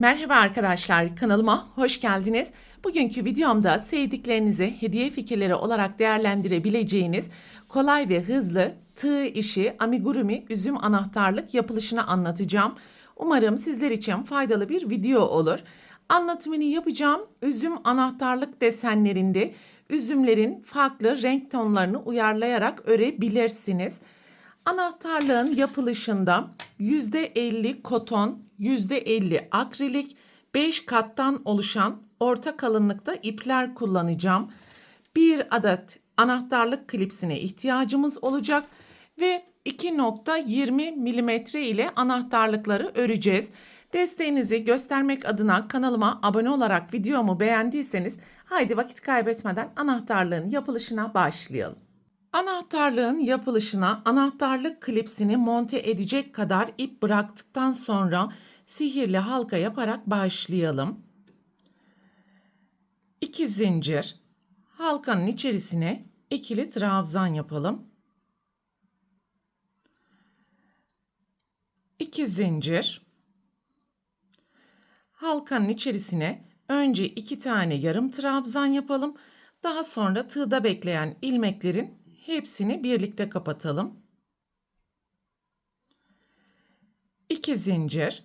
Merhaba arkadaşlar, kanalıma hoş geldiniz. Bugünkü videomda sevdiklerinizi hediye fikirleri olarak değerlendirebileceğiniz kolay ve hızlı tığ işi amigurumi üzüm anahtarlık yapılışını anlatacağım. Umarım sizler için faydalı bir video olur. Anlatımını yapacağım üzüm anahtarlık desenlerinde üzümlerin farklı renk tonlarını uyarlayarak örebilirsiniz. Anahtarlığın yapılışında %50 koton, %50 akrilik, 5 kattan oluşan orta kalınlıkta ipler kullanacağım. Bir adet anahtarlık klipsine ihtiyacımız olacak ve 2.20 milimetre ile anahtarlıkları öreceğiz. Desteğinizi göstermek adına kanalıma abone olarak videomu beğendiyseniz haydi vakit kaybetmeden anahtarlığın yapılışına başlayalım. Anahtarlığın yapılışına anahtarlık klipsini monte edecek kadar ip bıraktıktan sonra sihirli halka yaparak başlayalım. 2 zincir halkanın içerisine ikili trabzan yapalım. 2 zincir halkanın içerisine önce iki tane yarım trabzan yapalım. Daha sonra tığda bekleyen ilmeklerin hepsini birlikte kapatalım. 2 zincir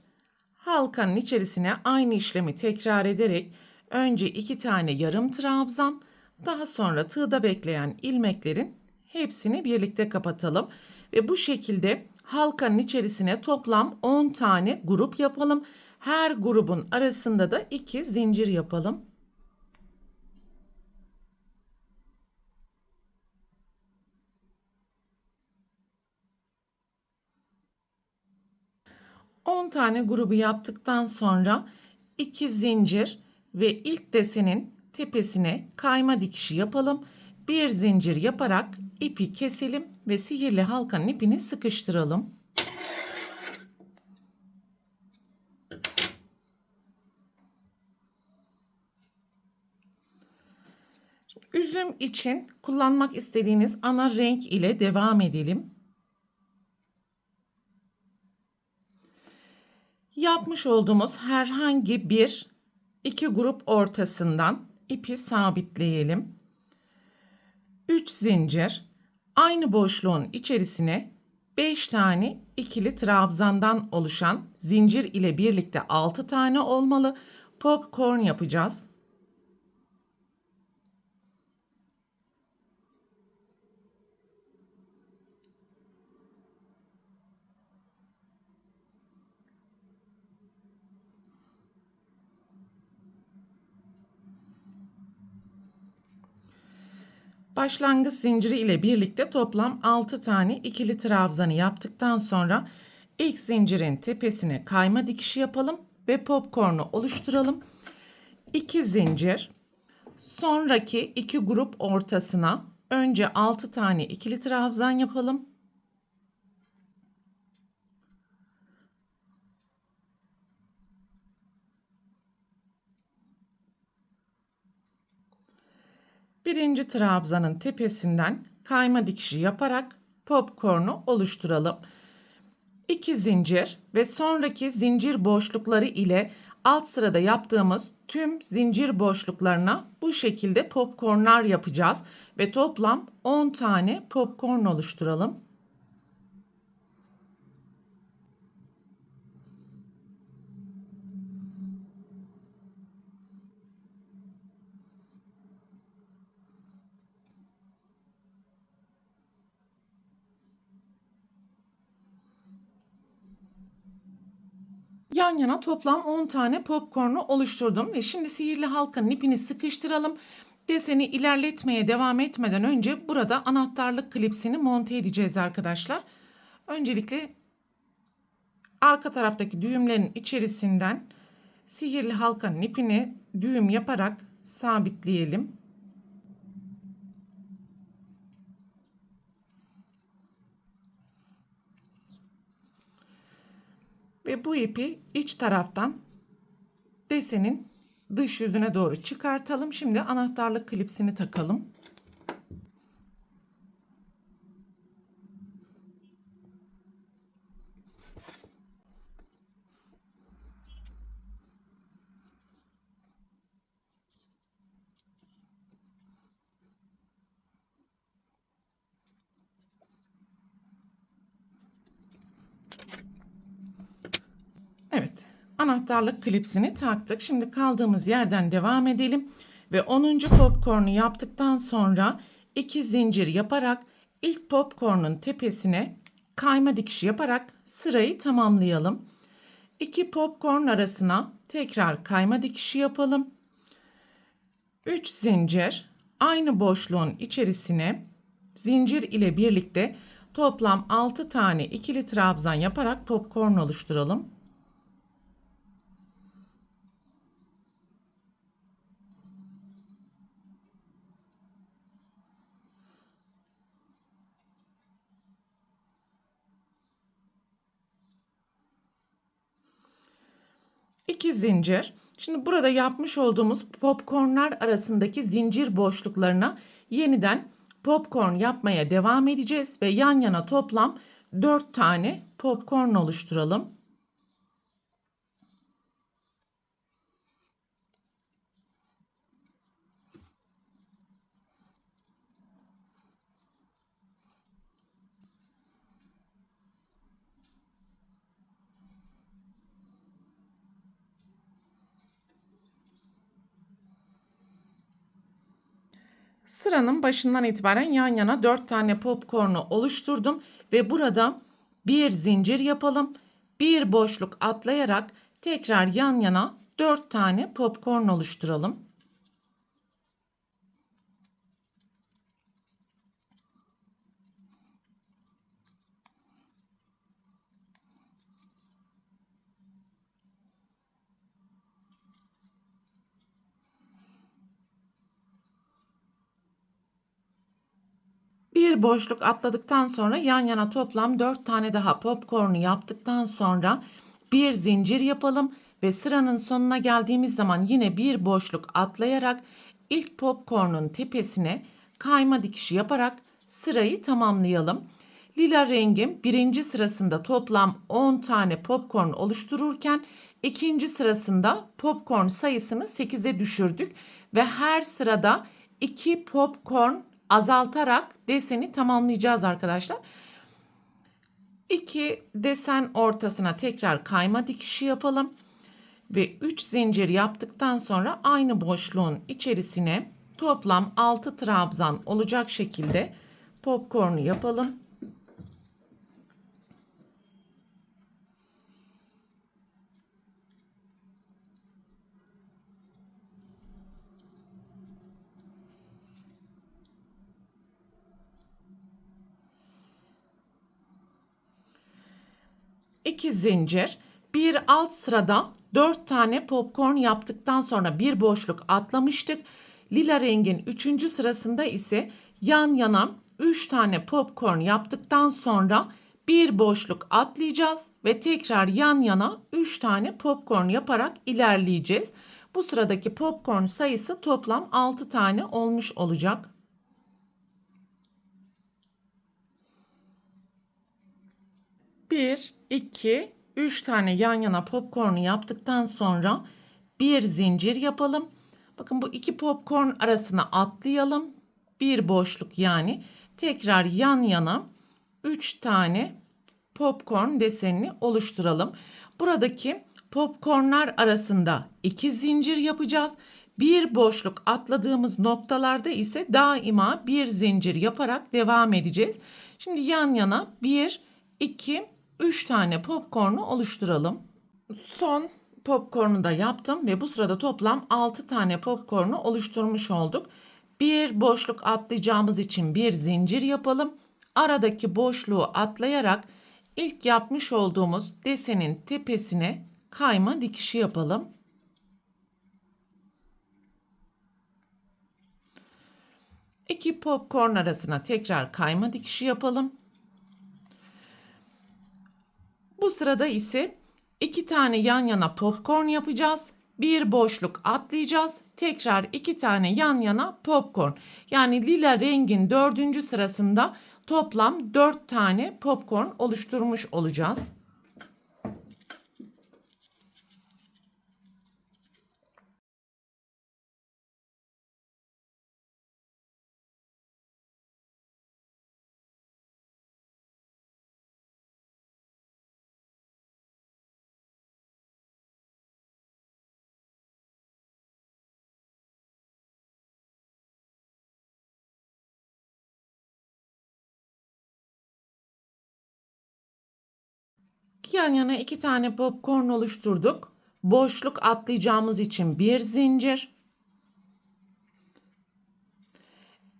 halkanın içerisine aynı işlemi tekrar ederek önce iki tane yarım trabzan daha sonra tığda bekleyen ilmeklerin hepsini birlikte kapatalım ve bu şekilde halkanın içerisine toplam 10 tane grup yapalım. Her grubun arasında da 2 zincir yapalım. 10 tane grubu yaptıktan sonra 2 zincir ve ilk desenin tepesine kayma dikişi yapalım. Bir zincir yaparak ipi keselim ve sihirli halkanın ipini sıkıştıralım. Üzüm için kullanmak istediğiniz ana renk ile devam edelim. Yapmış olduğumuz herhangi bir iki grup ortasından ipi sabitleyelim. 3 zincir aynı boşluğun içerisine 5 tane ikili trabzandan oluşan zincir ile birlikte 6 tane olmalı popcorn yapacağız. '' Başlangıç zinciri ile birlikte toplam 6 tane ikili trabzanı yaptıktan sonra ilk zincirin tepesine kayma dikişi yapalım ve popcorn'u oluşturalım. 2 zincir sonraki iki grup ortasına önce 6 tane ikili trabzan yapalım. Birinci trabzanın tepesinden kayma dikişi yaparak popcorn'u oluşturalım. 2 zincir ve sonraki zincir boşlukları ile alt sırada yaptığımız tüm zincir boşluklarına bu şekilde popcornlar yapacağız ve toplam 10 tane popcorn oluşturalım. Yan yana toplam 10 tane popcornu oluşturdum ve şimdi sihirli halkanın ipini sıkıştıralım. Deseni ilerletmeye devam etmeden önce burada anahtarlık klipsini monte edeceğiz arkadaşlar. Öncelikle arka taraftaki düğümlerin içerisinden sihirli halkanın ipini düğüm yaparak sabitleyelim. Ve bu ipi iç taraftan desenin dış yüzüne doğru çıkartalım. Şimdi anahtarlık klipsini takalım. Anahtarlık klipsini taktık. Şimdi kaldığımız yerden devam edelim. Ve 10. popcornu yaptıktan sonra 2 zincir yaparak ilk popcornun tepesine kayma dikişi yaparak sırayı tamamlayalım. 2 popcorn arasına tekrar kayma dikişi yapalım. 3 zincir aynı boşluğun içerisine zincir ile birlikte toplam 6 tane ikili trabzan yaparak popcorn oluşturalım. İki zincir. Şimdi burada yapmış olduğumuz popcornlar arasındaki zincir boşluklarına yeniden popcorn yapmaya devam edeceğiz ve yan yana toplam 4 tane popcorn oluşturalım. Sıranın başından itibaren yan yana 4 tane popcornu oluşturdum ve burada bir zincir yapalım. Bir boşluk atlayarak tekrar yan yana 4 tane popcorn oluşturalım. Bir boşluk atladıktan sonra yan yana toplam 4 tane daha popcornu yaptıktan sonra bir zincir yapalım ve sıranın sonuna geldiğimiz zaman yine bir boşluk atlayarak ilk popcornun tepesine kayma dikişi yaparak sırayı tamamlayalım. Lila rengim birinci sırasında toplam 10 tane popcorn oluştururken ikinci sırasında popcorn sayısını 8'e düşürdük ve her sırada 2 popcorn azaltarak deseni tamamlayacağız arkadaşlar. İki desen ortasına tekrar kayma dikişi yapalım. Ve 3 zincir yaptıktan sonra aynı boşluğun içerisine toplam 6 trabzan olacak şekilde popcornu yapalım. İki zincir, bir alt sırada 4 tane popcorn yaptıktan sonra bir boşluk atlamıştık. Lila rengin 3. sırasında ise yan yana 3 tane popcorn yaptıktan sonra bir boşluk atlayacağız ve tekrar yan yana 3 tane popcorn yaparak ilerleyeceğiz. Bu sıradaki popcorn sayısı toplam 6 tane olmuş olacak. 1, 2, 3 tane yan yana popcornu yaptıktan sonra bir zincir yapalım. Bakın bu iki popcorn arasına atlayalım. Bir boşluk yani. Tekrar yan yana 3 tane popcorn desenini oluşturalım. Buradaki popcornlar arasında iki zincir yapacağız. Bir boşluk atladığımız noktalarda ise daima bir zincir yaparak devam edeceğiz. Şimdi yan yana 1, 2, 3 tane popcornu oluşturalım. Son popcornu da yaptım ve bu sırada toplam 6 tane popcornu oluşturmuş olduk. Bir boşluk atlayacağımız için bir zincir yapalım. Aradaki boşluğu atlayarak ilk yapmış olduğumuz desenin tepesine kayma dikişi yapalım. İki popcorn arasına tekrar kayma dikişi yapalım. Bu sırada ise iki tane yan yana popcorn yapacağız. Bir boşluk atlayacağız. Tekrar iki tane yan yana popcorn. Yani lila rengin dördüncü sırasında toplam dört tane popcorn oluşturmuş olacağız. Yan yana iki tane popcorn oluşturduk. Boşluk atlayacağımız için bir zincir.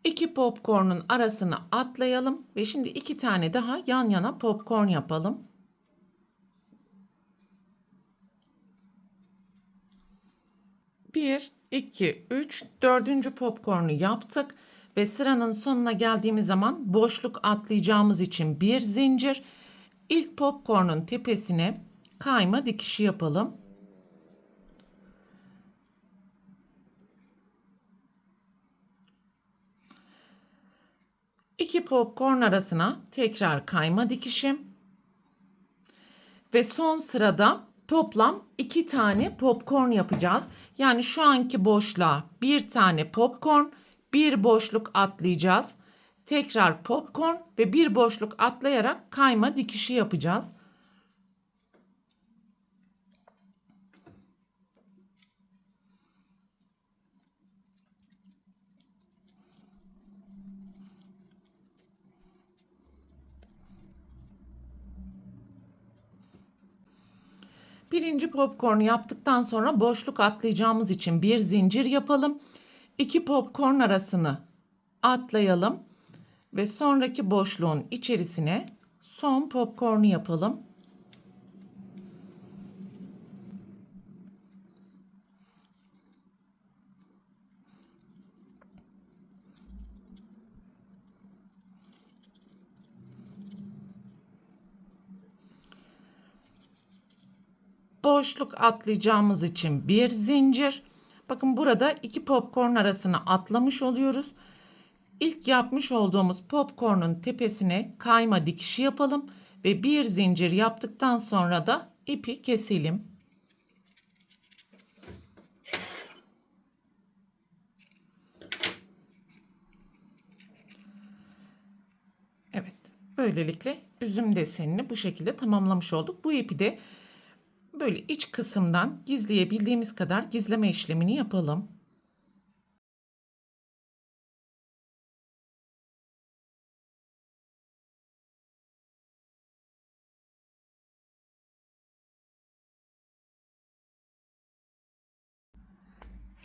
İki popcorn'un arasını atlayalım ve şimdi iki tane daha yan yana popcorn yapalım. Bir, iki, üç, dördüncü popcorn'u yaptık ve sıranın sonuna geldiğimiz zaman boşluk atlayacağımız için bir zincir. İlk popcorn'un tepesine kayma dikişi yapalım. İki popcorn arasına tekrar kayma dikişim. Ve son sırada toplam iki tane popcorn yapacağız. Yani şu anki boşluğa bir tane popcorn, bir boşluk atlayacağız. Tekrar popcorn ve bir boşluk atlayarak kayma dikişi yapacağız. Birinci popcorn yaptıktan sonra boşluk atlayacağımız için bir zincir yapalım. İki popcorn arasını atlayalım ve sonraki boşluğun içerisine son popcornu yapalım. boşluk atlayacağımız için bir zincir. Bakın burada iki popcorn arasına atlamış oluyoruz. İlk yapmış olduğumuz popcorn'un tepesine kayma dikişi yapalım ve bir zincir yaptıktan sonra da ipi keselim. Evet, böylelikle üzüm desenini bu şekilde tamamlamış olduk. Bu ipi de Böyle iç kısımdan gizleyebildiğimiz kadar gizleme işlemini yapalım.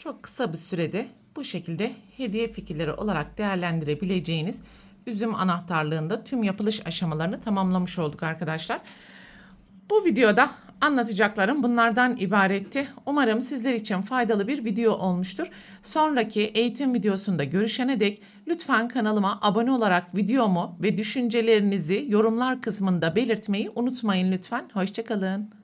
Çok kısa bir sürede bu şekilde hediye fikirleri olarak değerlendirebileceğiniz üzüm anahtarlığında tüm yapılış aşamalarını tamamlamış olduk arkadaşlar. Bu videoda anlatacaklarım bunlardan ibaretti. Umarım sizler için faydalı bir video olmuştur. Sonraki eğitim videosunda görüşene dek lütfen kanalıma abone olarak videomu ve düşüncelerinizi yorumlar kısmında belirtmeyi unutmayın lütfen. Hoşçakalın.